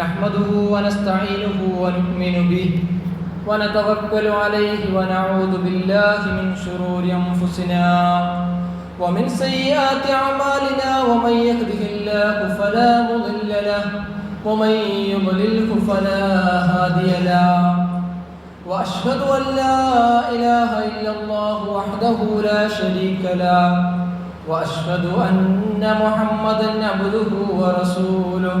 نحمده ونستعينه ونؤمن به ونتوكل عليه ونعوذ بالله من شرور أنفسنا ومن سيئات أعمالنا ومن يهده الله فلا مضل له ومن يضلله فلا هادي له وأشهد أن لا إله إلا الله وحده لا شريك له وأشهد أن محمدا عبده ورسوله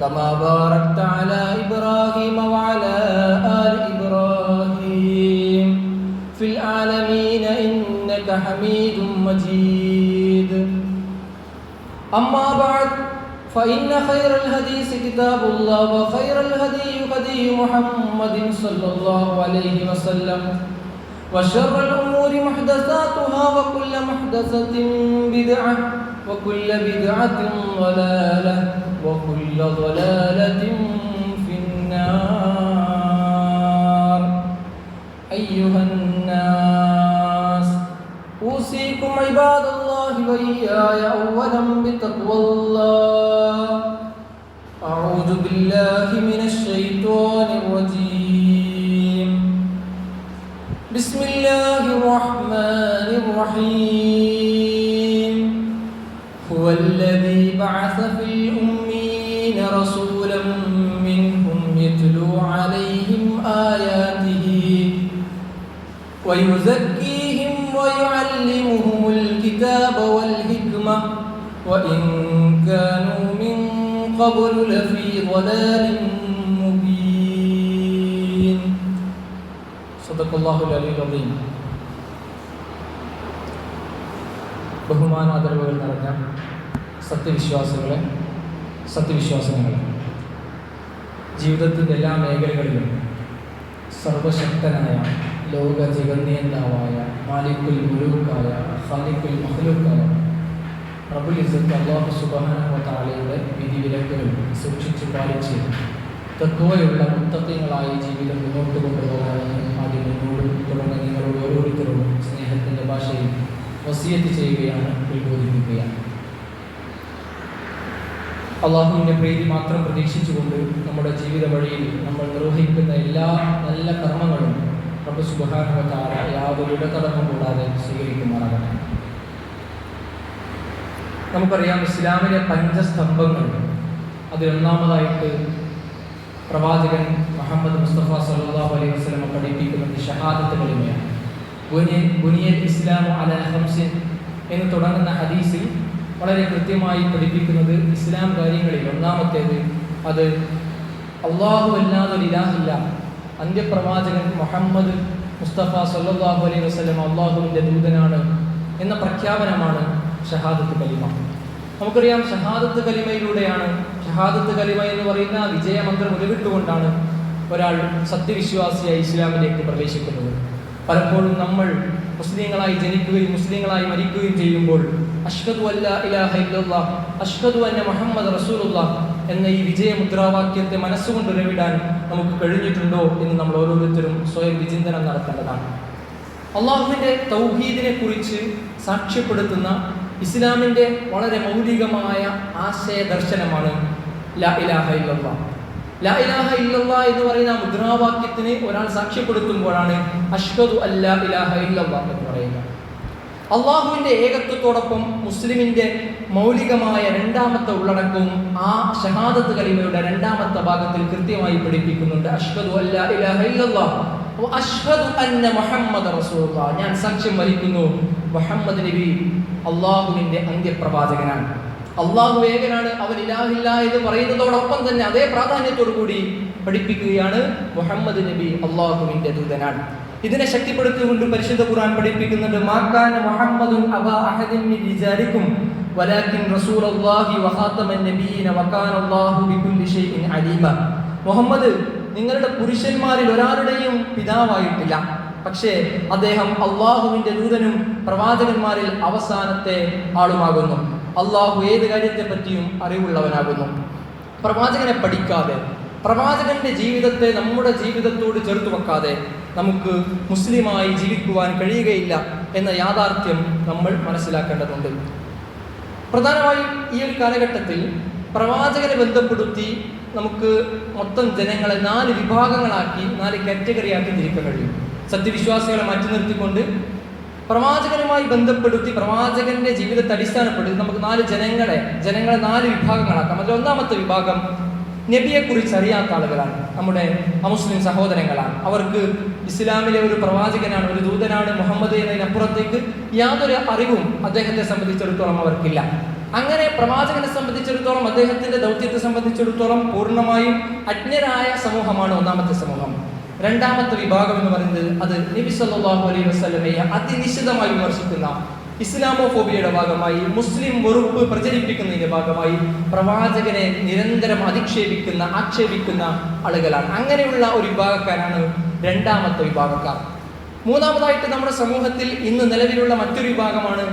كما باركت على إبراهيم وعلى آل إبراهيم في العالمين إنك حميد مجيد. أما بعد فإن خير الحديث كتاب الله وخير الهدي هدي محمد صلى الله عليه وسلم وشر الأمور محدثاتها وكل محدثة بدعة وكل بدعة ضلالة. وكل ضلالة في النار. أيها الناس أوصيكم عباد الله وإياي أولا بتقوى الله. أعوذ بالله من الشيطان الرجيم. بسم الله الرحمن الرحيم. هو الذي بعث في رسولا منهم يتلو عليهم آياته ويزكيهم ويعلمهم الكتاب والحكمة وإن كانوا من قبل لفي ضلال مبين صدق الله العلي العظيم ബഹുമാനാദരവുകൾ നിറഞ്ഞ സത്യവിശ്വാസികളെ സത്യവിശ്വാസങ്ങളെ ജീവിതത്തിന്റെ എല്ലാ മേഖലകളിലും സർവശക്തനായ ലോക ജഗന്യന്താവായ മാലിക്കുൽ മുലൂക്കായ ഖാലിക്കുൽ മഹ്ലൂക്കായ റബുൽ ഇസത്ത് അള്ളാഹു സുബാനയുടെ വിധി വിലക്കുകൾ സൂക്ഷിച്ചു പാലിച്ച് തത്വയുള്ള മുത്തത്വങ്ങളായി ജീവിതം മുന്നോട്ട് കൊണ്ടുപോകാമെന്ന് ആദ്യം എന്നോടും തുടർന്ന് നിങ്ങളോട് ഓരോരുത്തരോടും സ്നേഹത്തിന്റെ ഭാഷയിൽ വസിയത്ത് ചെയ്യുകയാണ് ഉത്ബോധിപ്പിക്കുകയാണ് അള്ളാഹുവിന്റെ പ്രീതി മാത്രം പ്രതീക്ഷിച്ചുകൊണ്ട് നമ്മുടെ ജീവിത വഴിയിൽ നമ്മൾ നിർവഹിക്കുന്ന എല്ലാ നല്ല കർമ്മങ്ങളും റബ്ബ് സുബഹാനുവത്താറ യാതൊരു ഇടതടങ്ങും കൂടാതെ സ്വീകരിക്കുമാറാകട്ടെ. നമുക്കറിയാം ഇസ്ലാമിലെ പഞ്ചസ്തംഭങ്ങൾ അതിലൊന്നാമതായിട്ട് പ്രവാചകൻ മുഹമ്മദ് മുസ്തഫ സല്ലാഹു അലൈഹി വസ്ലമ പഠിപ്പിക്കുന്നത് ഷഹാദത്ത് കളിമയാണ് ബുനിയൽ ഇസ്ലാം അല എന്ന് തുടങ്ങുന്ന ഹദീസിൽ വളരെ കൃത്യമായി പഠിപ്പിക്കുന്നത് ഇസ്ലാം കാര്യങ്ങളിൽ ഒന്നാമത്തേത് അത് അള്ളാഹു അല്ലാതെ ഇലാഹില്ല. അന്ത്യപ്രവാചകൻ മുഹമ്മദ് മുസ്തഫ സല്ലാഹു അലൈഹി വസ്ലം അള്ളാഹുവിന്റെ ദൂതനാണ് എന്ന പ്രഖ്യാപനമാണ് ഷഹാദത്ത് കലിമ. നമുക്കറിയാം ഷഹാദത്ത് കലിമയിലൂടെയാണ് ഷഹാദത്ത് കലിമ എന്ന് പറയുന്ന വിജയമന്ത്രം ഉരുവിട്ടുകൊണ്ടാണ് ഒരാൾ സത്യവിശ്വാസിയായി ഇസ്ലാമിലേക്ക് പ്രവേശിക്കുന്നത്. പലപ്പോഴും നമ്മൾ മുസ്ലിങ്ങളായി ജനിക്കുകയും മുസ്ലിങ്ങളായി മരിക്കുകയും ചെയ്യുമ്പോൾ അഷ്ഹദു അല്ല ഇലാഹ ഇല്ലല്ലാ അഷ്ഹദു അന്ന മുഹമ്മദ് റസൂലുള്ള എന്ന ഈ വിജയമുദ്രാവാക്യത്തെ മനസ്സുകൊണ്ട് ഉരവിടാൻ നമുക്ക് കഴിഞ്ഞിട്ടുണ്ടോ എന്ന് നമ്മൾ ഓരോരുത്തരും സ്വയം വിചിന്തനം നടത്തേണ്ടതാണ്. അള്ളാഹുവിന്റെ തൗഹീദിനെ കുറിച്ച് സാക്ഷ്യപ്പെടുത്തുന്ന ഇസ്ലാമിന്റെ വളരെ മൗലികമായ ആശയ ദർശനമാണ് ലാ ഇലാഹ ഇല്ലല്ലാ. ലാ ഇലാഹ ഇല്ലല്ലാ എന്ന് പറയുന്ന മുദ്രാവാക്യത്തിന് ഒരാൾ സാക്ഷ്യപ്പെടുത്തുമ്പോഴാണ് അഷ്ഹദു അല്ലാ ഇലാഹ ഇല്ലല്ലാ എന്ന് പറയുന്നത്. അള്ളാഹുവിന്റെ ഏകത്വത്തോടൊപ്പം മുസ്ലിമിന്റെ മൗലികമായ രണ്ടാമത്തെ ഉള്ളടക്കവും ആ ഷഹാദത്ത് കലിമയുടെ രണ്ടാമത്തെ ഭാഗത്തിൽ കൃത്യമായി പഠിപ്പിക്കുന്നുണ്ട്. അഷ്ഹദു അഷ്ഹദു അന്ന മുഹമ്മദ് ഞാൻ സാക്ഷ്യം വഹിക്കുന്നു മുഹമ്മദ് നബി അള്ളാഹുവിന്റെ അന്ത്യപ്രവാചകനാണ്. അള്ളാഹു ഏകനാണ് അവൻ ഇലാഹില്ല എന്ന് പറയുന്നതോടൊപ്പം തന്നെ അതേ പ്രാധാന്യത്തോടു കൂടി പഠിപ്പിക്കുകയാണ് മുഹമ്മദ് നബി അള്ളാഹുവിന്റെ ദൂതനാണ്. ഇതിനെ ശക്തിപ്പെടുത്തിക്കൊണ്ട് പരിശുദ്ധ ഖുർആൻ പഠിപ്പിക്കുന്നുണ്ട് മാക്കാന മുഹമ്മദുൻ അബ അഹദിൻ മിൻ വലാക്കിൻ റസൂൽ അള്ളാഹി വഖാതമൻ നബിയീന വക്കാൻ അള്ളാഹു ബികുല്ലി ഷൈഇൻ അലീമ. മുഹമ്മദ് നിങ്ങളുടെ പുരുഷന്മാരിൽ ഒരാളുടെയും പിതാവായിട്ടില്ല. പക്ഷേ അദ്ദേഹം അള്ളാഹുവിന്റെ ദൂതനും പ്രവാചകന്മാരിൽ അവസാനത്തെ ആളുമാകുന്നു. അള്ളാഹു ഏത് കാര്യത്തെ പറ്റിയും അറിവുള്ളവനാകുന്നു. പ്രവാചകനെ പഠിക്കാതെ പ്രവാചകന്റെ ജീവിതത്തെ നമ്മുടെ ജീവിതത്തോട് ചേർത്ത് വെക്കാതെ നമുക്ക് മുസ്ലിമായി ജീവിക്കുവാൻ കഴിയുകയില്ല എന്ന യാഥാർത്ഥ്യം നമ്മൾ മനസ്സിലാക്കേണ്ടതുണ്ട്. പ്രധാനമായും ഈ ഒരു കാലഘട്ടത്തിൽ പ്രവാചകരെ ബന്ധപ്പെടുത്തി നമുക്ക് മൊത്തം ജനങ്ങളെ നാല് വിഭാഗങ്ങളാക്കി നാല് കാറ്റഗറി ആക്കി തിരിക്കാൻ കഴിയും. സത്യവിശ്വാസികളെ മാറ്റി നിർത്തിക്കൊണ്ട് പ്രവാചകനുമായി ബന്ധപ്പെടുത്തി പ്രവാചകന്റെ ജീവിതത്തെ അടിസ്ഥാനപ്പെടുത്തി നമുക്ക് നാല് ജനങ്ങളെ ജനങ്ങളെ നാല് വിഭാഗങ്ങളാക്കാം. അതിൽ ഒന്നാമത്തെ വിഭാഗം നബിയെക്കുറിച്ച് അറിയാത്ത ആളുകളാണ്. നമ്മുടെ അമുസ്ലിം സഹോദരങ്ങളാണ്. അവർക്ക് ഇസ്ലാമിലെ ഒരു പ്രവാചകനാണ് ഒരു ദൂതനാണ് മുഹമ്മദ് എന്നതിനപ്പുറത്തേക്ക് യാതൊരു അറിവും അദ്ദേഹത്തെ സംബന്ധിച്ചിടത്തോളം അവർക്കില്ല. അങ്ങനെ പ്രവാചകനെ സംബന്ധിച്ചിടത്തോളം അദ്ദേഹത്തിന്റെ ദൗത്യത്തെ സംബന്ധിച്ചിടത്തോളം പൂർണമായും അജ്ഞരായ സമൂഹമാണ് ഒന്നാമത്തെ സമൂഹം. രണ്ടാമത്തെ വിഭാഗം എന്ന് പറയുന്നത് അത് നബി സല്ലല്ലാഹു അലൈഹി വസല്ലമയെ അതിനിശ്ചിതമായി വിമർശിക്കുന്ന ഇസ്ലാമോഫോബിയയുടെ ഭാഗമായി മുസ്ലിം വെറുപ്പ് പ്രചരിപ്പിക്കുന്നതിന്റെ ഭാഗമായി പ്രവാചകനെ നിരന്തരം അധിക്ഷേപിക്കുന്ന ആക്ഷേപിക്കുന്ന ആളുകളാണ്. അങ്ങനെയുള്ള ഒരു വിഭാഗക്കാരാണ് രണ്ടാമത്തെ വിഭാഗക്കാർ. മൂന്നാമതായിട്ട് നമ്മുടെ സമൂഹത്തിൽ ഇന്ന് നിലവിലുള്ള മറ്റൊരു വിഭാഗമാണ്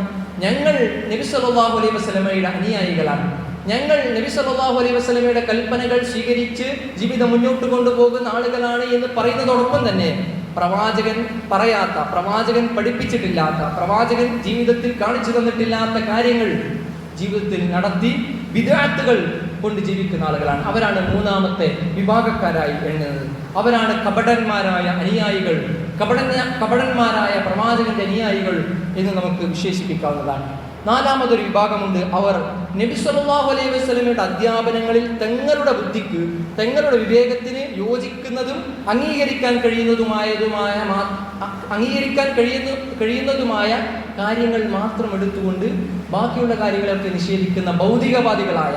ഞങ്ങൾ നബി സല്ലല്ലാഹു അലൈഹി വസല്ലമയുടെ അനുയായികളാണ്. ഞങ്ങൾ നബി സല്ലല്ലാഹു അലൈഹി വസല്ലമയുടെ കൽപ്പനകൾ സ്വീകരിച്ച് ജീവിതം മുന്നോട്ട് കൊണ്ടുപോകുന്ന ആളുകളാണ് എന്ന് പറയുന്നതോടൊപ്പം തന്നെ പ്രവാചകൻ പറയാത്ത പ്രവാചകൻ പഠിപ്പിച്ചിട്ടില്ലാത്ത പ്രവാചകൻ ജീവിതത്തിൽ കാണിച്ചു തന്നിട്ടില്ലാത്ത കാര്യങ്ങൾ ജീവിതത്തിൽ നടത്തി വിദ്യാർത്ഥികൾ കൊണ്ട് ജീവിക്കുന്ന ആളുകളാണ്. അവരാണ് മൂന്നാമത്തെ വിഭാഗക്കാരായി എണ്ണുന്നത്. അവരാണ് കപടന്മാരായ അനുയായികൾ കപടന കപടന്മാരായ പ്രവാചകന്റെ അനുയായികൾ എന്ന് നമുക്ക് വിശേഷിപ്പിക്കാവുന്നതാണ്. നാലാമതൊരു വിഭാഗമുണ്ട് അവർ. നബി സല്ലല്ലാഹു അലൈഹി വസല്ലമയുടെ അധ്യാപനങ്ങളിൽ തങ്ങളുടെ ബുദ്ധിക്ക് തങ്ങളുടെ വിവേകത്തിന് യോജിക്കുന്നതും അംഗീകരിക്കാൻ കഴിയുന്നതുമായതുമായ അംഗീകരിക്കാൻ കഴിയുന്ന കഴിയുന്നതുമായ കാര്യങ്ങൾ മാത്രം എടുത്തുകൊണ്ട് ബാക്കിയുള്ള കാര്യങ്ങളൊക്കെ നിഷേധിക്കുന്ന ഭൗതികവാദികളായ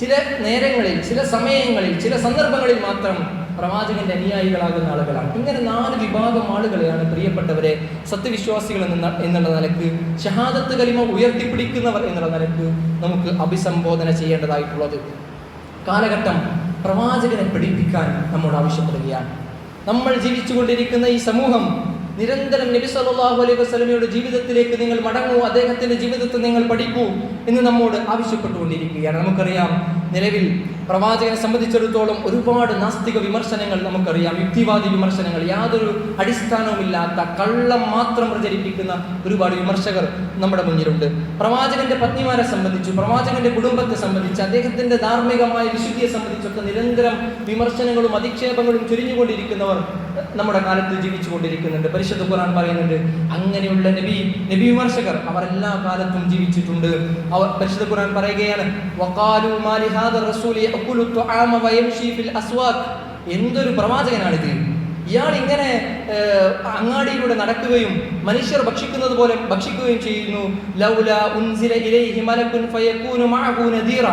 ചില നേരങ്ങളിൽ ചില സമയങ്ങളിൽ ചില സന്ദർഭങ്ങളിൽ മാത്രം പ്രവാചകന്റെ അനുയായികളാകുന്ന ആളുകളാണ്. ഇങ്ങനെ നാല് വിഭാഗം ആളുകളെയാണ് പ്രിയപ്പെട്ടവരെ സത്യവിശ്വാസികൾ എന്ന എന്നുള്ള നിലയ്ക്ക് ഷഹാദത്ത് കലിമ ഉയർത്തിപ്പിടിക്കുന്നവർ എന്നുള്ള നിലയ്ക്ക് നമുക്ക് അഭിസംബോധന ചെയ്യേണ്ടതായിട്ടുള്ളത്. കാലഘട്ടം പ്രവാചകനെ പഠിപ്പിക്കാൻ നമ്മോട് ആവശ്യപ്പെടുകയാണ്. നമ്മൾ ജീവിച്ചുകൊണ്ടിരിക്കുന്ന ഈ സമൂഹം നിരന്തരം നബി സല്ലാഹു അലൈഹി വസല്ലമയുടെ ജീവിതത്തിലേക്ക് നിങ്ങൾ മടങ്ങൂ അദ്ദേഹത്തിന്റെ ജീവിതത്തെ നിങ്ങൾ പഠിക്കൂ എന്ന് നമ്മോട് ആവശ്യപ്പെട്ടുകൊണ്ടിരിക്കുകയാണ്. നമുക്കറിയാം നിലവിൽ പ്രവാചകനെ സംബന്ധിച്ചിടത്തോളം ഒരുപാട് നാസ്തിക വിമർശനങ്ങൾ നമുക്കറിയാം. യുക്തിവാദി വിമർശനങ്ങൾ യാതൊരു അടിസ്ഥാനവുമില്ലാത്ത കള്ളം മാത്രം പ്രചരിപ്പിക്കുന്ന ഒരുപാട് വിമർശകർ നമ്മുടെ മുന്നിലുണ്ട്. പ്രവാചകന്റെ പത്നിമാരെ സംബന്ധിച്ചു പ്രവാചകന്റെ കുടുംബത്തെ സംബന്ധിച്ച് അദ്ദേഹത്തിന്റെ ധാർമ്മികമായ വിശുദ്ധിയെ സംബന്ധിച്ചൊക്കെ നിരന്തരം വിമർശനങ്ങളും അധിക്ഷേപങ്ങളും ചൊരിഞ്ഞുകൊണ്ടിരിക്കുന്നവർ നമ്മുടെ കാലത്ത് ജീവിച്ചു കൊണ്ടിരിക്കുന്നുണ്ട് പരിശുദ്ധ ഖുർആൻ പറയുന്നുണ്ട് അങ്ങനെയുള്ള നബി നബി വിമർശകർ അവർ എല്ലാ കാലത്തും ജീവിച്ചിട്ടുണ്ട്. അവർ പരിശുദ്ധ ഖുർആൻ പറയുകയാണ് മാലിഹാദ റസൂലി എന്തൊരു പ്രവാചകനാണിത് ഇയാൾ ഇങ്ങനെ അങ്ങാടിയിലൂടെ നടക്കുകയും മനുഷ്യർ ഭക്ഷിക്കുന്നത് പോലെ ഭക്ഷിക്കുകയും ചെയ്യുന്നു. ലൗല ഉൻസില ഇലൈഹി മലക്കുൻ ഫയകൂനു മഅഹു നദീറ.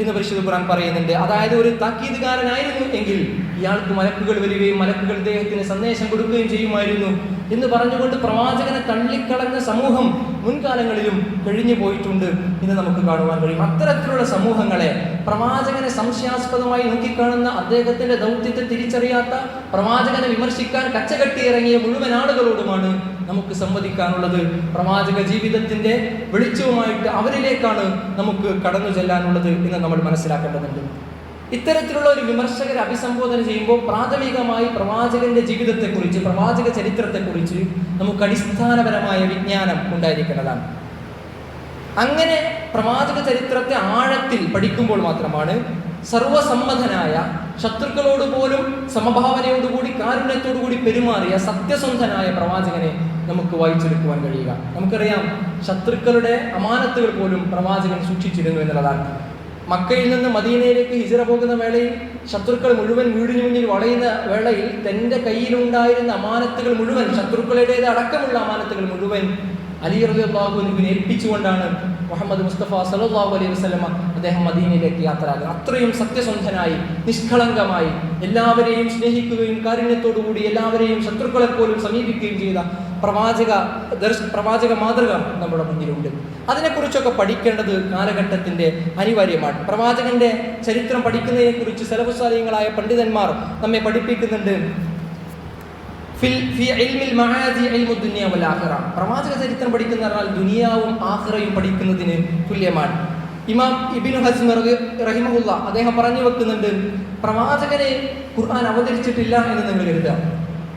എന്ന് പരിശുദ്ധ ഖുർആൻ പറയുന്നുണ്ട്. അതായത് ഒരു താക്കീതുകാരനായിരുന്നു എങ്കിൽ ഇയാൾക്ക് മലക്കുകൾ വരികയും മലക്കുകൾ ദേഹത്തിന് സന്ദേശം കൊടുക്കുകയും ചെയ്യുമായിരുന്നു എന്ന് പറഞ്ഞുകൊണ്ട് പ്രവാചകനെ തള്ളിക്കളഞ്ഞ സമൂഹം മുൻകാലങ്ങളിലും കഴിഞ്ഞു പോയിട്ടുണ്ട് എന്ന് നമുക്ക് കാണുവാൻ കഴിയും. അത്തരത്തിലുള്ള സമൂഹങ്ങളെ പ്രവാചകനെ സംശയാസ്പദമായി നോക്കിക്കാണുന്ന അദ്ദേഹത്തിന്റെ ദൗത്യത്തെ തിരിച്ചറിയാത്ത പ്രവാചകനെ വിമർശിക്കാൻ കച്ചകെട്ടി ഇറങ്ങിയ മുഴുവൻ ആളുകളോടുമാണ് നമുക്ക് സംവദിക്കാനുള്ളത് പ്രവാചക ജീവിതത്തിന്റെ വെളിച്ചവുമായിട്ട് അവരിലേക്കാണ് നമുക്ക് കടന്നു ചെല്ലാനുള്ളത് എന്ന് നമ്മൾ മനസ്സിലാക്കേണ്ടതുണ്ട്. ഇത്തരത്തിലുള്ള ഒരു വിമർശകരെ അഭിസംബോധന ചെയ്യുമ്പോൾ പ്രാഥമികമായി പ്രവാചകന്റെ ജീവിതത്തെക്കുറിച്ച് പ്രവാചക ചരിത്രത്തെക്കുറിച്ച് നമുക്ക് അടിസ്ഥാനപരമായ വിജ്ഞാനം ഉണ്ടായിരിക്കേണ്ടതാണ്. അങ്ങനെ പ്രവാചക ചരിത്രത്തെ ആഴത്തിൽ പഠിക്കുമ്പോൾ മാത്രമാണ് സർവസമ്മതനായ ശത്രുക്കളോട് പോലും സമഭാവനയോടുകൂടി കാരുണ്യത്തോടുകൂടി പെരുമാറിയ സത്യസന്ധനായ പ്രവാചകനെ നമുക്ക് വായിച്ചെടുക്കുവാൻ കഴിയുക. നമുക്കറിയാം ശത്രുക്കളുടെ അമാനത്തുകൾ പോലും പ്രവാചകൻ സൂക്ഷിച്ചിരുന്നു എന്നുള്ളതാണ്. മക്കയിൽ നിന്ന് മദീനയിലേക്ക് ഹിജറ പോകുന്ന വേളയിൽ ശത്രുക്കൾ മുഴുവൻ വീടിന് മുന്നിൽ വളയുന്ന വേളയിൽ തന്റെ കയ്യിലുണ്ടായിരുന്ന അമാനത്തുകൾ മുഴുവൻ ശത്രുക്കളുടേത് അടക്കമുള്ള അമാനത്തുകൾ മുഴുവൻ അലി റളിയല്ലാഹുവിനെ ഏൽപ്പിച്ചുകൊണ്ടാണ് മുഹമ്മദ് മുസ്തഫ സല്ലല്ലാഹു അലൈഹി വസ്ലമ അദ്ദേഹം മദീനയിലേക്ക് യാത്രയാകും അത്രയും സത്യസന്ധനായി നിഷ്കളങ്കമായി എല്ലാവരെയും സ്നേഹിക്കുകയും കാരുണ്യത്തോടുകൂടി എല്ലാവരെയും ശത്രുക്കളെ പോലും സമീപിക്കുകയും ചെയ്ത പ്രവാചക ദർശ പ്രവാചക മാതൃക നമ്മുടെ മുന്നിലുണ്ട്. അതിനെക്കുറിച്ചൊക്കെ പഠിക്കേണ്ടത് കാലഘട്ടത്തിന്റെ അനിവാര്യമാണ്. പ്രവാചകന്റെ ചരിത്രം പഠിക്കുന്നതിനെക്കുറിച്ച് കുറിച്ച് സലഭുസാലികളായ പണ്ഡിതന്മാർ നമ്മെ പഠിപ്പിക്കുന്നുണ്ട്. പ്രവാചക ചരിത്രം പഠിക്കുന്ന പറഞ്ഞാൽ ദുനിയാവും ആഹ്റയും പഠിക്കുന്നതിന് തുല്യമാണ്. ഇമാം ഇബിനു ഹസ്മർ റഹിമുല്ല അദ്ദേഹം പറഞ്ഞു വെക്കുന്നുണ്ട് പ്രവാചകനെ ഖുർആൻ അവതരിച്ചിട്ടില്ല എന്ന് നിങ്ങൾ കരുതുക.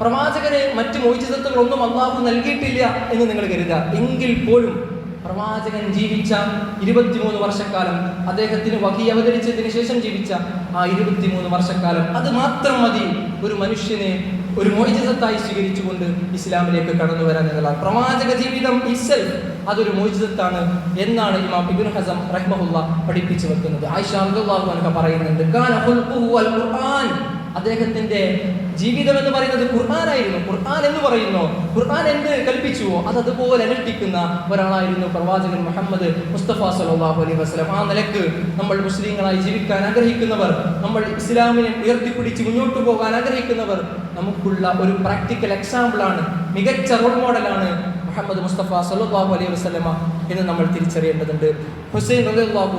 പ്രവാചകന് മറ്റ് മോചിതത്വങ്ങളൊന്നും അള്ളാഹു നൽകിയിട്ടില്ല എന്ന് നിങ്ങൾ കരുതുക. എങ്കിൽ പോലും പ്രവാചകൻ ജീവിച്ച ഇരുപത്തിമൂന്ന് വർഷക്കാലം അദ്ദേഹത്തിന് വഹി അവതരിച്ചതിന് ശേഷം ജീവിച്ച ആ ഇരുപത്തിമൂന്ന് വർഷക്കാലം അത് മാത്രം മതി ഒരു മനുഷ്യനെ ഒരു മോചിതത്തായി സ്വീകരിച്ചുകൊണ്ട് ഇസ്ലാമിലേക്ക് കടന്നു വരാൻ എന്നുള്ളതാണ് പ്രവാചക ജീവിതം ഇസൽ അതൊരു മോചിതത്താണ് എന്നാണ് ഇമാം ഇബിൻ ഹസം റഹ്മഹുല്ല പഠിപ്പിച്ചു വെക്കുന്നത്. ആയിഷ അൻഹ പറയുന്നുണ്ട് അദ്ദേഹത്തിന്റെ ജീവിതം എന്ന് പറയുന്നത് ഖുർആനായിരുന്നു. ഖുർആൻ എന്ന് പറയുന്നു. ഖുർആൻ എന്ത് കൽപ്പിച്ചുവോ അത് അതുപോലെ അനുഷ്ഠിക്കുന്ന ഒരാളായിരുന്നു പ്രവാചകൻ മുഹമ്മദ് മുസ്തഫ സല്ലല്ലാഹു അലൈഹി വസ്ലം ആ നിലയ്ക്ക് നമ്മൾ മുസ്ലിങ്ങളായി ജീവിക്കാൻ ആഗ്രഹിക്കുന്നവർ നമ്മൾ ഇസ്ലാമിനെ ഉയർത്തിപ്പിടിച്ച് മുന്നോട്ട് പോകാൻ ആഗ്രഹിക്കുന്നവർ നമുക്കുള്ള ഒരു പ്രാക്ടിക്കൽ എക്സാമ്പിൾ ആണ് മികച്ച റോൾ മോഡലാണ് മുഹമ്മദ് മുസ്തഫ സല്ലല്ലാഹു അലൈഹി വസ്ലമ എന്ന് നമ്മൾ തിരിച്ചറിയേണ്ടതുണ്ട്. ഹുസൈൻ റളിയല്ലാഹു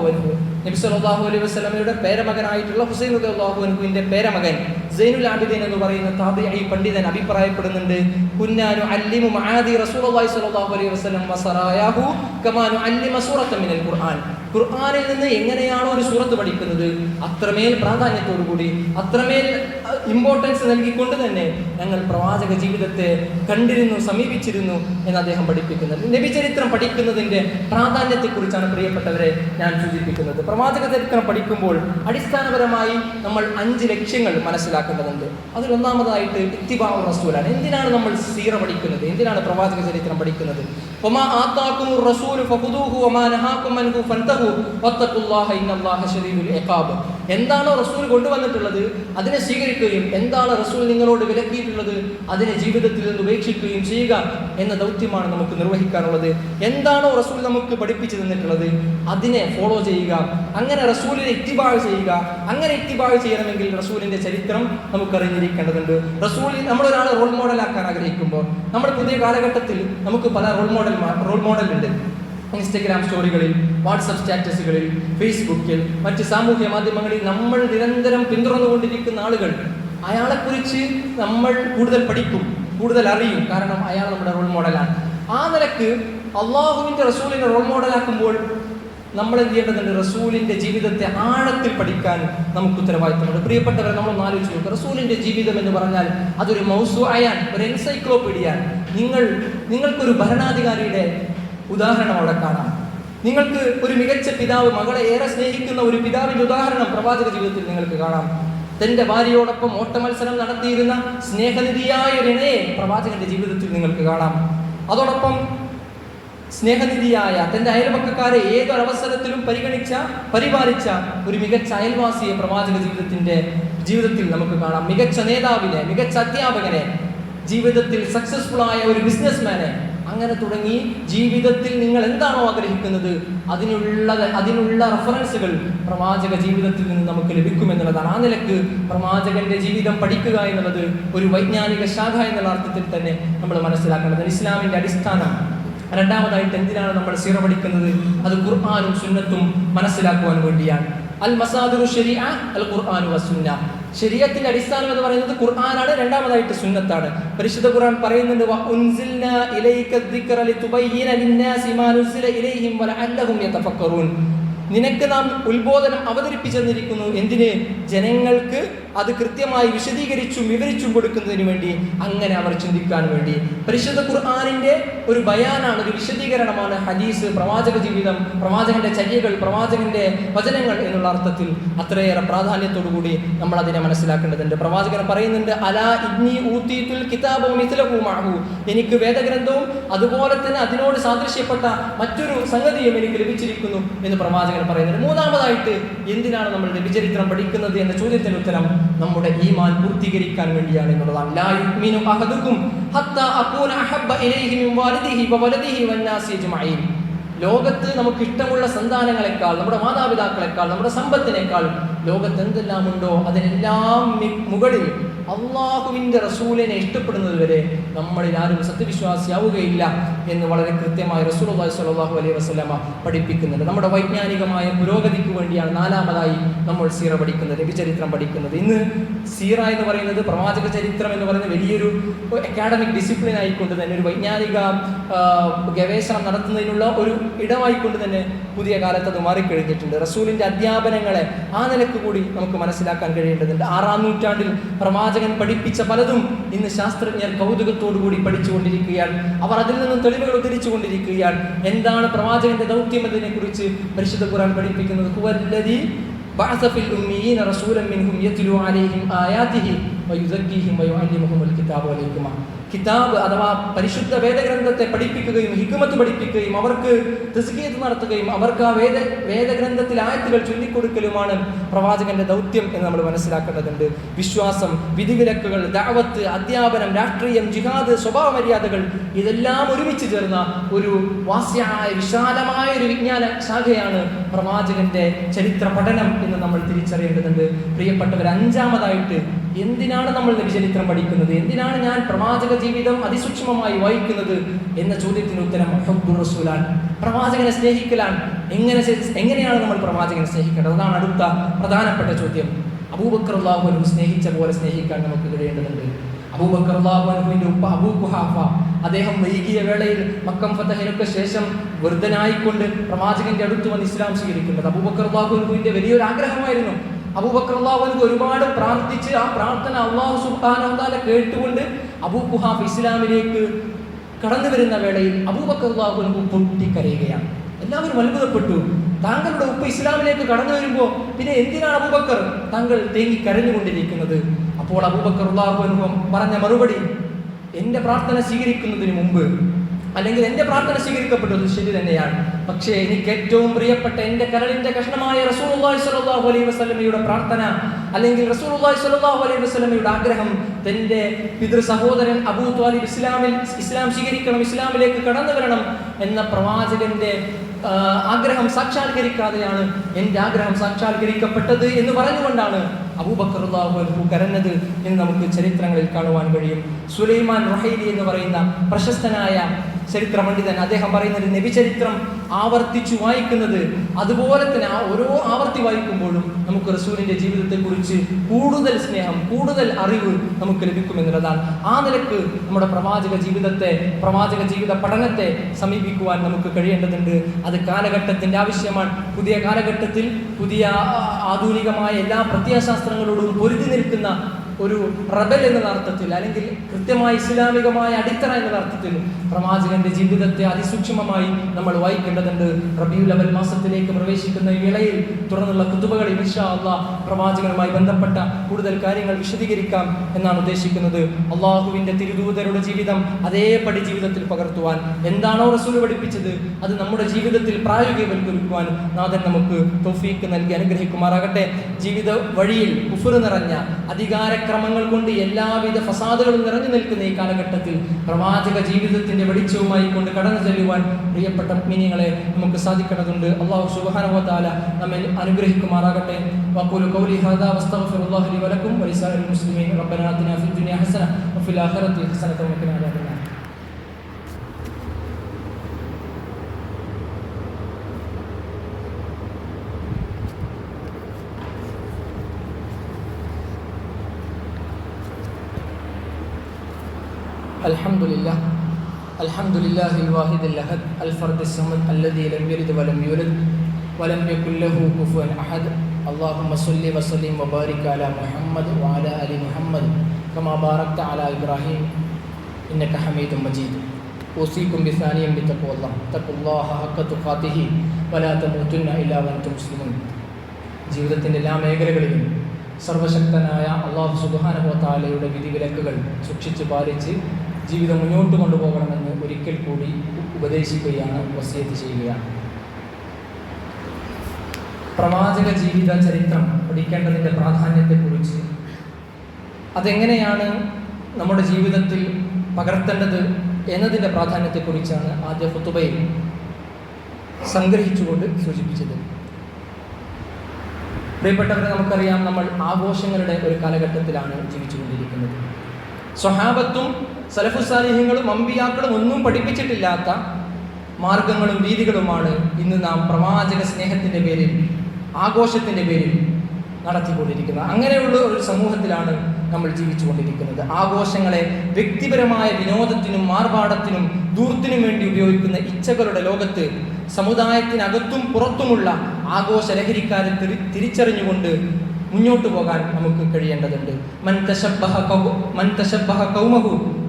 അൻഹു നബി സല്ലല്ലാഹു അലൈഹി വസല്ലമയുടെ പേരമകനായിട്ടുള്ള ഹുസൈൻ അള്ളാഹു അൻഹുവിന്റെ പേരമകൻ. സൈനുൽ ആബിദീൻ എന്ന് പറയുന്ന താബിഈ പണ്ഡിതൻ അഭിപ്രായപ്പെടുന്നുണ്ട്. കുന്നാനു അല്ലിമു മആദി റസൂലുള്ളാഹി സ്വല്ലല്ലാഹു അലൈഹി വസല്ലം വസറായാഹു കമാനു അല്ലിമ സൂറത്തൻ മിനൽ ഖുർആൻ. ഖുർആനിൽ നിന്ന് എങ്ങനെയാണോ ഒരു സൂറത്ത് പഠിക്കുന്നത് അത്രമേൽ പ്രാധാന്യത്തോടു കൂടി അത്രമേൽ ഇമ്പോർട്ടൻസ് നൽകിക്കൊണ്ട് തന്നെ ഞങ്ങൾ പ്രവാചക ജീവിതത്തെ കണ്ടിരുന്നു സമീപിച്ചിരുന്നു എന്ന് അദ്ദേഹം പഠിപ്പിക്കുന്നത്. നബിചരിത്രം ചരിത്രം പഠിക്കുന്നതിന്റെ പ്രാധാന്യത്തെക്കുറിച്ചാണ് പ്രിയപ്പെട്ടവരെ ഞാൻ സൂചിപ്പിക്കുന്നത്. പ്രവാചക ചരിത്രം പഠിക്കുമ്പോൾ അടിസ്ഥാനപരമായി നമ്മൾ അഞ്ച് ലക്ഷ്യങ്ങൾ മനസ്സിലാക്കേണ്ടതുണ്ട് അതിലൊന്നാമതായിട്ട് ഇത്തിബാഉ റസൂലാണ്. എന്തിനാണ് നമ്മൾ സീറ പഠിക്കുന്നത്? എന്തിനാണ് പ്രവാചക ചരിത്രം പഠിക്കുന്നത്? എന്താണോ റസൂൽ കൊണ്ടുവന്നിട്ടുള്ളത് അതിനെ സ്വീകരിക്കുകയും എന്താണ് റസൂൽ നിങ്ങളോട് വിലക്കിയിട്ടുള്ളത് അതിനെ ജീവിതത്തിൽ നിന്ന് ഉപേക്ഷിക്കുകയും ചെയ്യുക എന്ന ദൗത്യമാണ് നമുക്ക് നിർവഹിക്കാനുള്ളത്. എന്താണോ റസൂൽ നമുക്ക് പഠിപ്പിച്ചു തന്നിട്ടുള്ളത് അതിനെ ഫോളോ ചെയ്യുക അങ്ങനെ റസൂലിനെ ഇത്തിബാഴ് ചെയ്യുക അങ്ങനെ ഇത്തിബാഴ് ചെയ്യണമെങ്കിൽ റസൂലിന്റെ ചരിത്രം നമുക്ക് അറിഞ്ഞിരിക്കേണ്ടതുണ്ട് റസൂൽ നമ്മളൊരാളെ റോൾ മോഡലാക്കാൻ ആഗ്രഹിക്കുമ്പോൾ നമ്മുടെ പുതിയ കാലഘട്ടത്തിൽ നമുക്ക് പല റോൾ മോഡൽ റോൾ മോഡൽ ഉണ്ട്. ഇൻസ്റ്റഗ്രാം സ്റ്റോറികളിൽ വാട്സപ്പ് സ്റ്റാറ്റസുകളിൽ ഫേസ്ബുക്കിൽ മറ്റ് സാമൂഹ്യ മാധ്യമങ്ങളിൽ നമ്മൾ നിരന്തരം പിന്തുടർന്നുകൊണ്ടിരിക്കുന്ന ആളുകൾ അയാളെക്കുറിച്ച് നമ്മൾ കൂടുതൽ പഠിക്കും കൂടുതൽ അറിയും. കാരണം അയാൾ നമ്മുടെ റോൾ മോഡലാണ് ആ നിലയ്ക്ക് അള്ളാഹുവിന്റെ റസൂലിനെ റോൾ മോഡലാക്കുമ്പോൾ നമ്മൾ എന്ത് ചെയ്യേണ്ടതുണ്ട്? റസൂലിന്റെ ജീവിതത്തെ ആഴത്തിൽ പഠിക്കാൻ നമുക്ക് ഉത്തരവാദിത്തമുണ്ട്. പ്രിയപ്പെട്ടവരെ നമ്മൾ ആലോചിച്ച് നോക്കുക റസൂലിന്റെ ജീവിതം എന്ന് പറഞ്ഞാൽ അതൊരു മൗസു അയാൻ ഒരു എൻസൈക്ലോപീഡിയ നിങ്ങൾ നിങ്ങൾക്കൊരു ഭരണാധികാരിയുടെ ഉദാഹരണം അവിടെ കാണാം. നിങ്ങൾക്ക് ഒരു മികച്ച പിതാവ് മകളെ ഏറെ സ്നേഹിക്കുന്ന ഒരു പിതാവിന്റെ ഉദാഹരണം പ്രവാചക ജീവിതത്തിൽ നിങ്ങൾക്ക് കാണാം. തന്റെ ഭാര്യയോടൊപ്പം ഓട്ടമത്സരം നടത്തിയിരുന്ന സ്നേഹനിധിയായ ഇണയെ പ്രവാചകന്റെ ജീവിതത്തിൽ നിങ്ങൾക്ക് കാണാം. അതോടൊപ്പം സ്നേഹനിധിയായ തന്റെ അയൽപക്കക്കാരെ ഏതൊരവസരത്തിലും പരിഗണിച്ച പരിപാലിച്ച ഒരു മികച്ച അയൽവാസിയെ പ്രവാചക ജീവിതത്തിന്റെ ജീവിതത്തിൽ നമുക്ക് കാണാം. മികച്ച നേതാവിനെ മികച്ച അധ്യാപകനെ ജീവിതത്തിൽ സക്സസ്ഫുൾ ആയ ഒരു ബിസിനസ്മാനെ അങ്ങനെ തുടങ്ങി ജീവിതത്തിൽ നിങ്ങൾ എന്താണോ ആഗ്രഹിക്കുന്നത്? അതിനുള്ള അതിനുള്ള റെഫറൻസുകൾ പ്രവാചക ജീവിതത്തിൽ നിന്ന് നമുക്ക് ലഭിക്കുമെന്നുള്ളതാണ്. ആ നിലയ്ക്ക് പ്രവാചകന്റെ ജീവിതം പഠിക്കുക എന്നുള്ളത് ഒരു വൈജ്ഞാനിക ശാഖ എന്നുള്ള അർത്ഥത്തിൽ തന്നെ നമ്മൾ മനസ്സിലാക്കേണ്ടത് ഇസ്ലാമിന്റെ അടിസ്ഥാനം. രണ്ടാമതായിട്ട് എന്തിനാണ് നമ്മൾ സീറ പഠിക്കുന്നത്? അത് ഖുർആാനും സുന്നത്തും മനസ്സിലാക്കുവാൻ വേണ്ടിയാണ്. അൽ മസാദുറു ശരിയ അൽ ഖുർആാനു വസുന്ന ശരീരത്തിന്റെ അടിസ്ഥാനം എന്ന് പറയുന്നത് ഖുർആനാണ് രണ്ടാമതായിട്ട് സുന്നത്താണ്. പരിശുദ്ധ ഖുർആൻ പറയുന്നുണ്ട് നിനക്ക് നാം ഉത്ബോധനം അവതരിപ്പിച്ചെന്നിരിക്കുന്നു എന്തിന്? ജനങ്ങൾക്ക് അത് കൃത്യമായി വിശദീകരിച്ചും വിവരിച്ചും കൊടുക്കുന്നതിന് വേണ്ടി അങ്ങനെ അവർ ചിന്തിക്കാൻ വേണ്ടി. പരിശുദ്ധ ഖുർആാനിന്റെ ഒരു ബയാനാണ് ഒരു വിശദീകരണമാണ് ഹദീസ് പ്രവാചക ജീവിതം പ്രവാചകന്റെ ചര്യകൾ പ്രവാചകന്റെ വചനങ്ങൾ എന്നുള്ള അർത്ഥത്തിൽ അത്രയേറെ പ്രാധാന്യത്തോടുകൂടി നമ്മൾ അതിനെ മനസ്സിലാക്കേണ്ടതുണ്ട്. പ്രവാചകൻ പറയുന്നുണ്ട് അലാ ഇഗ്നി ഊത്തീത്തുൽ കിതാബും മിഥിലഹു എനിക്ക് വേദഗ്രന്ഥവും അതുപോലെ തന്നെ അതിനോട് സാദൃശ്യപ്പെട്ട മറ്റൊരു സംഗതിയും എനിക്ക് ലഭിച്ചിരിക്കുന്നു എന്ന് പ്രവാചകൻ പറയുന്നുണ്ട്. മൂന്നാമതായിട്ട് എന്തിനാണ് നമ്മൾ ലഭിചരിത്രം പഠിക്കുന്നത് എന്ന ചോദ്യത്തിന് ഉത്തരം നമ്മുടെ ഈമാൻ പൂർത്തീകരിക്കാൻ വേണ്ടിയാണ് എന്നുള്ളതാണ്. ഇലൈഹി മിൻ വാലിദിഹി വന്നാസി ലോകത്ത് നമുക്ക് ഇഷ്ടമുള്ള സന്താനങ്ങളെക്കാൾ നമ്മുടെ മാതാപിതാക്കളെക്കാൾ നമ്മുടെ സമ്പത്തിനേക്കാൾ ലോകത്ത് എന്തെല്ലാം ഉണ്ടോ അതിനെല്ലാം മുകളിൽ അള്ളാഹുവിന്റെ റസൂലിനെ ഇഷ്ടപ്പെടുന്നത് വരെ നമ്മളിൽ ആരും സത്യവിശ്വാസിയാവുകയില്ല എന്ന് വളരെ കൃത്യമായി റസൂൽ സ്വല്ലല്ലാഹു അലൈഹി വസല്ലമ പഠിപ്പിക്കുന്നുണ്ട്. നമ്മുടെ വൈജ്ഞാനികമായ പുരോഗതിക്ക് വേണ്ടിയാണ് നാലാമതായി നമ്മൾ സീറ പഠിക്കുന്നത് രവിചരിത്രം പഠിക്കുന്നത്. ഇന്ന് സീറ എന്ന് പറയുന്നത് പ്രവാചക ചരിത്രം എന്ന് പറയുന്ന വലിയൊരു അക്കാഡമിക് ഡിസിപ്ലിൻ ആയിക്കൊണ്ട് തന്നെ ഒരു വൈജ്ഞാനിക ഗവേഷണം നടത്തുന്നതിനുള്ള ഒരു ഇടമായിക്കൊണ്ട് തന്നെ പുതിയ കാലത്ത് അത് മാറിക്കഴിഞ്ഞിട്ടുണ്ട്. റസൂലിന്റെ അധ്യാപനങ്ങളെ ആ നിലയ്ക്ക് കൂടി നമുക്ക് മനസ്സിലാക്കാൻ കഴിയേണ്ടതുണ്ട്. ആറാം നൂറ്റാണ്ടിൽ പ്രവാചകൻ പഠിപ്പിച്ച പലതും ഇന്ന് ശാസ്ത്രജ്ഞർ കൗതുകത്തോടു കൂടി പഠിച്ചുകൊണ്ടിരിക്കുകയാണ് അവർ അതിൽ നിന്നും തെളിവുകൾ ഉദ്ധരിച്ചുകൊണ്ടിരിക്കുകയാണ് എന്താണ് പ്രവാചകന്റെ ദൗത്യം എന്നതിനെ കുറിച്ച് പരിശുദ്ധ ഖുർആൻ പഠിപ്പിക്കുന്നത് ഹുവല്ലദീ بعث في الأميين رسولا منهم يتلو عليهم آياته ويزكيهم ويعلمهم الكتاب والحكمة കിതാബ് അഥവാ പരിശുദ്ധ വേദഗ്രന്ഥത്തെ പഠിപ്പിക്കുകയും ഹിക്കുമത്ത് പഠിപ്പിക്കുകയും അവർക്ക് തസ്കീത് നടത്തുകയും അവർക്ക് ആ വേദ വേദഗ്രന്ഥത്തിൽ ആയത്തുകൾ ചൊല്ലിക്കൊടുക്കലുമാണ് പ്രവാചകന്റെ ദൗത്യം എന്ന് നമ്മൾ മനസ്സിലാക്കേണ്ടതുണ്ട്. വിശ്വാസം വിധിവിലക്കുകൾ ദാവത്ത് അധ്യാപനം രാഷ്ട്രീയം ജിഹാദ് സ്വഭാവ മര്യാദകൾ ഇതെല്ലാം ഒരുമിച്ച് ചേർന്ന ഒരു വാസ്യായ വിശാലമായ ഒരു വിജ്ഞാന ശാഖയാണ് പ്രവാചകന്റെ ചരിത്ര പഠനം എന്ന് നമ്മൾ തിരിച്ചറിയേണ്ടതുണ്ട്. പ്രിയപ്പെട്ടവർ അഞ്ചാമതായിട്ട് എന്തിനാണ് നമ്മൾ നബിചരിത്രം പഠിക്കുന്നത്? എന്തിനാണ് ഞാൻ പ്രവാചക ജീവിതം അതിസൂക്ഷ്മമായി വായിക്കുന്നത്? എന്ന ചോദ്യത്തിന് ഉത്തരം ഹബ്ബുർ റസൂലാൻ പ്രവാചകനെ സ്നേഹിക്കലാണ്. എങ്ങനെ എങ്ങനെയാണ് നമ്മൾ പ്രവാചകനെ സ്നേഹിക്കേണ്ടത്? അതാണ് അടുത്ത പ്രധാനപ്പെട്ട ചോദ്യം. അബൂബക്കർ അള്ളാഹുവിനും സ്നേഹിച്ച പോലെ സ്നേഹിക്കാൻ നമുക്ക് കഴിയേണ്ടതുണ്ട്. അബൂബക്കർ അള്ളാഹുവിന്റെ ഉപ്പ അബൂ കുഹാഫ അദ്ദേഹം വൈകിയ വേളയിൽ മക്കം ഫതഹിനൊക്കെ ശേഷം വൃദ്ധനായിക്കൊണ്ട് പ്രവാചകന്റെ അടുത്ത് വന്ന് ഇസ്ലാം സ്വീകരിക്കുന്നത്. അബൂബക്കർ അള്ളാഹുവിന്റെ വലിയൊരു ആഗ്രഹമായിരുന്നു. അള്ളാഹുവിന് ഒരുപാട് പ്രാർത്ഥിച്ച് ആ പ്രാർത്ഥന അള്ളാഹു സുബാന കേട്ടുകൊണ്ട് അബൂബുഹാബ് ഇസ്ലാമിലേക്ക് കടന്നു വരുന്ന വേളയിൽ അള്ളാഹുവിന് പൊട്ടിക്കരയുകയാണ്. എല്ലാവരും അത്ഭുതപ്പെട്ടു. താങ്കളുടെ ഉപ്പ് ഇസ്ലാമിലേക്ക് കടന്നു വരുമ്പോൾ പിന്നെ എന്തിനാണ് അബൂബക്കർ താങ്കൾ തേങ്ങി കരഞ്ഞുകൊണ്ടിരിക്കുന്നത്? അപ്പോൾ അബൂബക്കർ അള്ളാഹു പറഞ്ഞ മറുപടി എന്റെ പ്രാർത്ഥന സ്വീകരിക്കുന്നതിന് മുമ്പ് അല്ലെങ്കിൽ എന്റെ പ്രാർത്ഥന സ്വീകരിക്കപ്പെട്ടത് ശരി തന്നെയാണ്. പക്ഷേ എനിക്ക് ഏറ്റവും പ്രിയപ്പെട്ട എന്റെ കരളിന്റെ കഷ്ണമായ റസൂലുള്ളാഹി സ്വല്ലല്ലാഹു അലൈഹി വസല്ലമയുടെ പ്രാർത്ഥന അല്ലെങ്കിൽ റസൂലുള്ളാഹി സ്വല്ലല്ലാഹു അലൈഹി വസല്ലമയുടെ ആഗ്രഹം തന്റെ പിതൃ സഹോദരൻ അബൂ ത്വാലിബ് ഇസ്ലാമിൽ ഇസ്ലാം സ്വീകരിക്കണം ഇസ്ലാമിലേക്ക് കടന്നു വരണം എന്ന പ്രവാചകന്റെ ആഗ്രഹം സാക്ഷാത്കരിക്കാതെയാണ് എന്റെ ആഗ്രഹം സാക്ഷാത്കരിക്കപ്പെട്ടത് എന്ന് പറഞ്ഞുകൊണ്ടാണ് അബൂബക്കർ കരഞ്ഞത് എന്ന് നമുക്ക് ചരിത്രങ്ങളിൽ കാണുവാൻ കഴിയും. സുലൈമാൻ റഹൈലി എന്ന് പറയുന്ന പ്രശസ്തനായ ചരിത്ര പണ്ഡിതൻ അദ്ദേഹം പറയുന്നത് നബിചരിത്രം ആവർത്തിച്ചു വായിക്കുന്നത്. അതുപോലെ തന്നെ ആ ഓരോ ആവർത്തി വായിക്കുമ്പോഴും നമുക്ക് റസൂലിന്റെ ജീവിതത്തെക്കുറിച്ച് കൂടുതൽ സ്നേഹം കൂടുതൽ അറിവ് നമുക്ക് ലഭിക്കുമെന്നുള്ളതാണ്. ആ നിലയ്ക്ക് നമ്മുടെ പ്രവാചക ജീവിതത്തെ പ്രവാചക ജീവിത പഠനത്തെ സമീപിക്കുവാൻ നമുക്ക് കഴിയേണ്ടതുണ്ട്. അത് കാലഘട്ടത്തിന്റെ ആവശ്യമാണ്. പുതിയ കാലഘട്ടത്തിൽ പുതിയ ആധുനികമായ എല്ലാ പ്രത്യയശാസ്ത്രങ്ങളോടും പൊരുതി നിൽക്കുന്ന ഒരു റബൽ എന്ന അർത്ഥത്തിൽ അല്ലെങ്കിൽ കൃത്യമായ ഇസ്ലാമികമായ അടിത്തറ എന്ന അർത്ഥത്തിൽ പ്രവാചകന്റെ ജീവിതത്തെ അതിസൂക്ഷ്മമായി നമ്മൾ വായിക്കേണ്ടതുണ്ട്. റബിയുൽ അവൽ മാസത്തിലേക്ക് പ്രവേശിക്കുന്ന ഇളയിൽ തുടർന്നുള്ള കുത്തുബകളിൽ ഇൻഷാ അള്ളാഹ് പ്രവാചകനുമായി ബന്ധപ്പെട്ട കൂടുതൽ കാര്യങ്ങൾ വിശദീകരിക്കാം എന്നാണ് ഉദ്ദേശിക്കുന്നത്. അള്ളാഹുവിന്റെ തിരുദൂതരുടെ ജീവിതം അതേപടി ജീവിതത്തിൽ പകർത്തുവാൻ എന്താണോ റസൂൽ പഠിപ്പിച്ചത് അത് നമ്മുടെ ജീവിതത്തിൽ പ്രായോഗികവൽക്കരിക്കുവാൻ നാഥൻ നമുക്ക് തൊഫീക്ക് നൽകി അനുഗ്രഹിക്കുമാറാകട്ടെ. ജീവിത വഴിയിൽ കുഫുറ് നിറഞ്ഞ അധികാരക്രമങ്ങൾ കൊണ്ട് എല്ലാവിധ ഫസാദുകളും നിറഞ്ഞു നിൽക്കുന്ന ഈ കാലഘട്ടത്തിൽ പ്രവാചക ജീവിതത്തിന്റെ വെളിച്ചവുമായി കൊണ്ട് കടന്നു ചെല്ലുവാൻ പ്രിയപ്പെട്ട മീനിങ്ങളെ നമുക്ക് സാധിക്കേണ്ടതുണ്ട്. അള്ളാഹു സുബാനുവത്താല നമ്മെ അനുഗ്രഹിക്കുമാറാകട്ടെ. റബ്ബനാ ആതിനാ ഫിദ് ദുനിയ ഹസന വഫിൽ ആഖിറതി ഹസനത വഖിനാ അദാബന്നാർ الحمد لله الحمد لله الواحد الأحد الفرد الصمد الذي لم يلد ولم يولد ولم يكن له كفوا أحد اللهم صل وسلم وبارك على محمد وعلى آل محمد كما باركت على إبراهيم إنك حميد مجيد أوصيكم بثانيا بتقوى الله اتقوا الله حق تقاته ولا تموتن إلا وأنتم مسلمون ജീവിതത്തിൻ്റെ എല്ലാ മേഖലകളിലും സർവശക്തനായ അള്ളാഹു സുബാനുഭവത്താലയുടെ വിധിവിലക്കുകൾ സൂക്ഷിച്ച് പാലിച്ച് ജീവിതം മുന്നോട്ട് കൊണ്ടുപോകണമെന്ന് ഒരിക്കൽ കൂടി ഉപദേശിക്കുകയാണ് വസിയത്ത് ചെയ്യുകയാണ്. പ്രവാചക ജീവിത ചരിത്രം പഠിക്കേണ്ടതിന്റെ പ്രാധാന്യത്തെക്കുറിച്ച് അതെങ്ങനെയാണ് നമ്മുടെ ജീവിതത്തിൽ പകർത്തേണ്ടത് എന്നതിന്റെ പ്രാധാന്യത്തെക്കുറിച്ചാണ് ആദ്യ ഫുത്തുബയിൽ സംഗ്രഹിച്ചുകൊണ്ട് സൂചിപ്പിച്ചത്. പ്രിയപ്പെട്ടവരെ നമുക്കറിയാം നമ്മൾ ആഘോഷങ്ങളുടെ ഒരു കാലഘട്ടത്തിലാണ് ജീവിച്ചുകൊണ്ടിരിക്കുന്നത്. സ്വഹാബത്തും സലഫുസാലിഹ്യങ്ങളും അമ്പിയാക്കളും ഒന്നും പഠിപ്പിച്ചിട്ടില്ലാത്ത മാർഗങ്ങളും രീതികളുമാണ് ഇന്ന് നാം പ്രവാചക സ്നേഹത്തിന്റെ പേരിൽ ആഘോഷത്തിന്റെ പേരിൽ നടത്തിക്കൊണ്ടിരിക്കുന്നത്. അങ്ങനെയുള്ള ഒരു സമൂഹത്തിലാണ് നമ്മൾ ജീവിച്ചുകൊണ്ടിരിക്കുന്നത്. ആഘോഷങ്ങളെ വ്യക്തിപരമായ വിനോദത്തിനും മാർപാടത്തിനും ദൂർത്തിനും വേണ്ടി ഉപയോഗിക്കുന്ന ഇച്ഛകളുടെ ലോകത്ത് സമുദായത്തിനകത്തും പുറത്തുമുള്ള ആഘോഷ ലഹരിക്കാരെ തിരി തിരിച്ചറിഞ്ഞുകൊണ്ട് മുന്നോട്ട് പോകാൻ നമുക്ക് കഴിയേണ്ടതുണ്ട്. മൻ തശബ്ബഹ കൗ- മൻ തശബ്ബഹ കൗമഹു.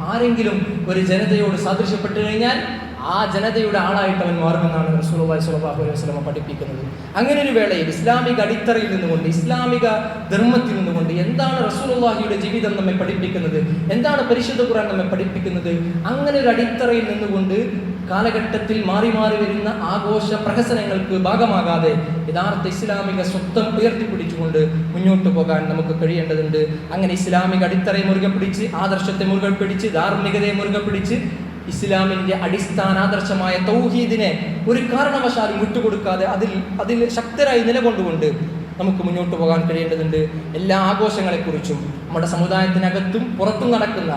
ആരെങ്കിലും ഒരു ജനതയോട് സാദൃശ്യപ്പെട്ടു കഴിഞ്ഞാൽ ആ ജനതയുടെ ആളായിട്ട് അവൻ മാറുമെന്നാണ് റസൂലുള്ളാഹി സ്വല്ലല്ലാഹു അലൈഹി വസല്ലം പഠിപ്പിക്കുന്നത്. അങ്ങനെ ഒരു വേളയിൽ ഇസ്ലാമിക അടിത്തറയിൽ നിന്നുകൊണ്ട് ഇസ്ലാമിക ധർമ്മത്തിൽ നിന്നുകൊണ്ട് എന്താണ് റസൂലുള്ളാഹിയുടെ ജീവിതം നമ്മെ പഠിപ്പിക്കുന്നത്? എന്താണ് പരിശുദ്ധ ഖുർആൻ നമ്മെ പഠിപ്പിക്കുന്നത്? അങ്ങനെ ഒരു അടിത്തറയിൽ നിന്നുകൊണ്ട് കാലഘട്ടത്തിൽ മാറി മാറി വരുന്ന ആഘോഷ പ്രഹസനങ്ങൾക്ക് ഭാഗമാകാതെ യഥാർത്ഥ ഇസ്ലാമിക സ്വത്വം ഉയർത്തിപ്പിടിച്ചുകൊണ്ട് മുന്നോട്ട് പോകാൻ നമുക്ക് കഴിയേണ്ടതുണ്ട്. അങ്ങനെ ഇസ്ലാമിക അടിത്തറയെ മുറുകെ പിടിച്ച് ആദർശത്തെ മുറുകെ പിടിച്ച് ധാർമ്മികതയെ മുറുകെ പിടിച്ച് ഇസ്ലാമിന്റെ അടിസ്ഥാന ആദർശമായ തൗഹീദിനെ ഒരു കാരണവശാലും വിട്ടുകൊടുക്കാതെ അതിൽ അതിൽ ശക്തരായി നിലകൊണ്ടുകൊണ്ട് നമുക്ക് മുന്നോട്ട് പോകാൻ കഴിയേണ്ടതുണ്ട്. എല്ലാ ആഘോഷങ്ങളെക്കുറിച്ചും നമ്മുടെ സമുദായത്തിനകത്തും പുറത്തും നടക്കുന്ന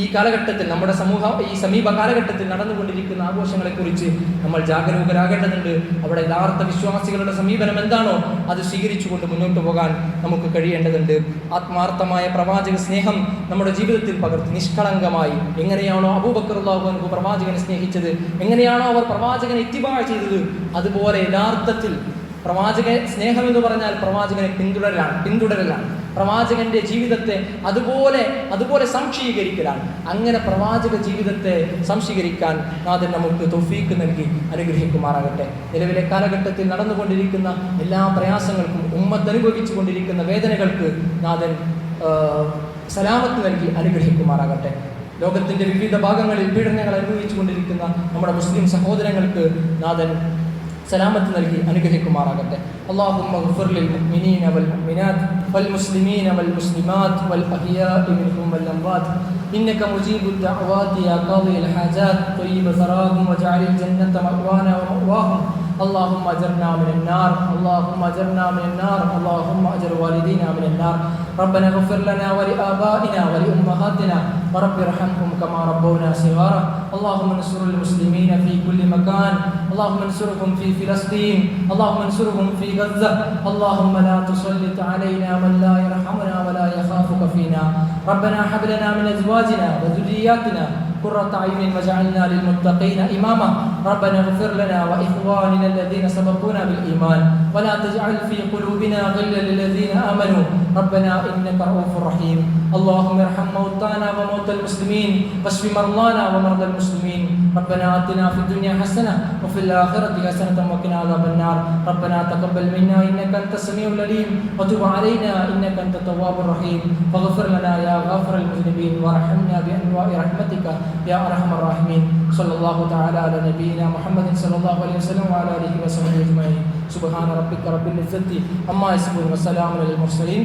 ഈ കാലഘട്ടത്തിൽ നമ്മുടെ സമൂഹ ഈ സമീപ കാലഘട്ടത്തിൽ നടന്നുകൊണ്ടിരിക്കുന്ന ആഘോഷങ്ങളെക്കുറിച്ച് നമ്മൾ ജാഗരൂകരാകേണ്ടതുണ്ട്. അവിടെ യഥാർത്ഥ വിശ്വാസികളുടെ സമീപനം എന്താണോ അത് സ്വീകരിച്ചുകൊണ്ട് മുന്നോട്ട് പോകാൻ നമുക്ക് കഴിയേണ്ടതുണ്ട്. ആത്മാർത്ഥമായ പ്രവാചക സ്നേഹം നമ്മുടെ ജീവിതത്തിൽ പകർത്തി നിഷ്കളങ്കമായി. എങ്ങനെയാണോ അബൂബക്കർ അള്ളാഹു പ്രവാചകനെ സ്നേഹിച്ചത് എങ്ങനെയാണോ അവർ പ്രവാചകനെ ഇത്തിബാ ചെയ്തത് അതുപോലെ യഥാർത്ഥത്തിൽ പ്രവാചക സ്നേഹം എന്ന് പറഞ്ഞാൽ പ്രവാചകനെ പിന്തുടരലാണ് പിന്തുടരലാണ്. പ്രവാചകന്റെ ജീവിതത്തെ അതുപോലെ അതുപോലെ സംശീകരിക്കലാണ്. അങ്ങനെ പ്രവാചക ജീവിതത്തെ സംശീകരിക്കാൻ നാഥൻ നമുക്ക് തൊഫീക്ക് നൽകി അനുഗ്രഹിക്കുമാറാകട്ടെ. നിലവിലെ കാലഘട്ടത്തിൽ നടന്നുകൊണ്ടിരിക്കുന്ന എല്ലാ പ്രയാസങ്ങൾക്കും ഉമ്മത്ത് അനുഭവിച്ചു കൊണ്ടിരിക്കുന്ന വേദനകൾക്ക് നാഥൻ സലാമത്ത് നൽകി അനുഗ്രഹിക്കുമാറാകട്ടെ. ലോകത്തിന്റെ വിവിധ ഭാഗങ്ങളിൽ പീഡനങ്ങൾ അനുഭവിച്ചു കൊണ്ടിരിക്കുന്ന നമ്മുടെ മുസ്ലിം സഹോദരങ്ങൾക്ക് നാഥൻ സലാമത്ത് നൽകി അനുഗ്രഹിക്കുമാറാകട്ടെ اللهم اغفر للمؤمنين والمؤمنات والمسلمين والمسلمات والأحياء منهم والأموات إنك مجيب الدعوات يا قاضي الحاجات طيب ثراهم واجعل الجنة مأوانا ومأواهم اللهم أجرنا من النار اللهم أجرنا من النار اللهم أجر والدينا من النار. ربنا اغفر لنا ولآبائنا ولأمهاتنا ورب ارحمهم كما ربونا صغارا. اللهم انصر المسلمين في كل مكان اللهم انصرهم في فلسطين اللهم انصرهم في غزة. اللهم لا تسلط علينا من لا يرحمنا ولا يخافك فينا. ربنا هب لنا من أزواجنا وذرياتنا قرة أعين واجعلنا للمتقين إماما. ربنا اغفر لنا وإخواننا الذين سبقونا بالإيمان. ولا تجعل في قلوبنا غلا للذين آمنوا. ربنا إنك رؤوف رحيم. اللهم ارحم موتانا وموتى المسلمين. واشف مرضانا ومرضى المسلمين. ربنا آتنا في الدنيا حسنة وفي الآخرة حسنة وقنا عذاب النار. ربنا تقبل منا إنك أنت السميع العليم وتب علينا إنك أنت التواب الرحيم. فاغفر لنا يا غافر المذنبين وارحمنا بأنواع رحمتك يا أرحم الراحمين. صلى الله تعالى على نبينا محمد صلى الله عليه وسلم وعلى آله وصحبه أجمعين. سبحان ربك رب العزة عما يصفون وسلام على المرسلين